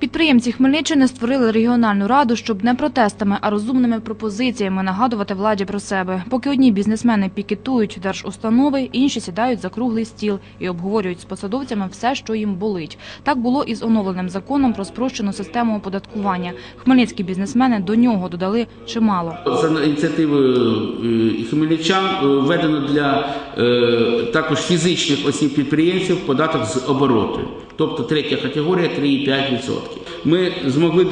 Підприємці Хмельниччини створили регіональну раду, щоб не протестами, а розумними пропозиціями нагадувати владі про себе. Поки одні бізнесмени пікетують держустанови, інші сідають за круглий стіл і обговорюють з посадовцями все, що їм болить. Так було і з оновленим законом про спрощену систему оподаткування. Хмельницькі бізнесмени до нього додали чимало. За ініціативою е, хмельничан е, введено для е, також фізичних осіб підприємців податок з обороту, тобто третя категорія 3,5%. Ми змогли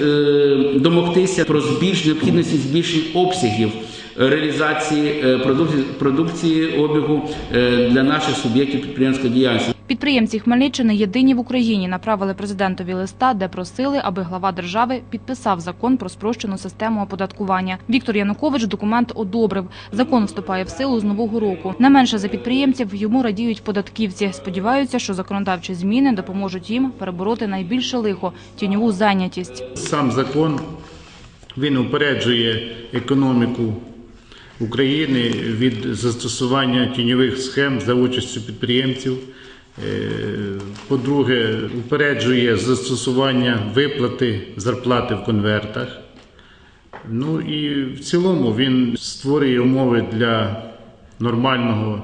е, домогтися про збільш необхідності збільшення обсягів реалізації е, продукції, продукції обігу е, для наших суб'єктів підприємської діяльності. Підприємці Хмельниччини єдині в Україні направили президентові листа, де просили, аби глава держави підписав закон про спрощену систему оподаткування. Віктор Янукович документ одобрив. Закон вступає в силу з нового року. Не менше за підприємців йому радіють податківці. Сподіваються, що законодавчі зміни допоможуть їм перебороти найбільше лихо тіньову зайнятість. Сам закон він упереджує економіку України від застосування тіньових схем за участю підприємців. Е, По-друге, упереджує застосування виплати зарплати в конвертах. Ну і в цілому він створює умови для нормального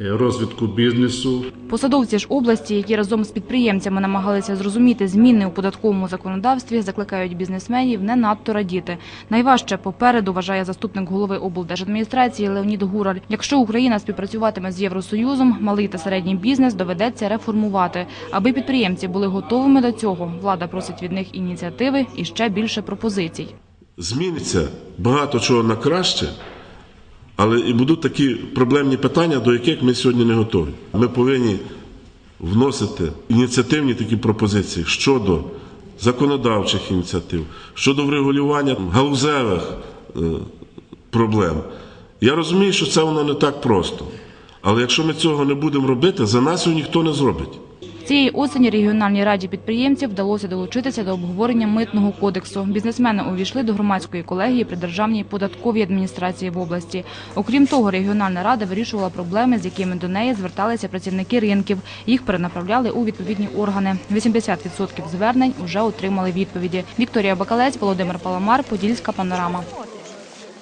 розвитку бізнесу, Посадовці ж області, які разом з підприємцями намагалися зрозуміти зміни у податковому законодавстві, закликають бізнесменів не надто радіти. Найважче попереду вважає заступник голови облдержадміністрації Леонід Гураль. Якщо Україна співпрацюватиме з Євросоюзом, малий та середній бізнес доведеться реформувати. Аби підприємці були готовими до цього, влада просить від них ініціативи і ще більше пропозицій. зміниться багато чого на краще, але і будуть такі проблемні питання, до яких ми сьогодні не готові. Ми повинні вносити ініціативні такі пропозиції щодо законодавчих ініціатив, щодо врегулювання галузевих е, проблем. Я розумію, що це воно не так просто. Але якщо ми цього не будемо робити, за нас його ніхто не зробить. Цієї осені регіональній раді підприємців вдалося долучитися до обговорення митного кодексу. Бізнесмени увійшли до громадської колегії при державній податковій адміністрації в області. Окрім того, регіональна рада вирішувала проблеми, з якими до неї зверталися працівники ринків. Їх перенаправляли у відповідні органи. 80% звернень вже отримали відповіді. Вікторія Бакалець, Володимир Паламар, Подільська панорама.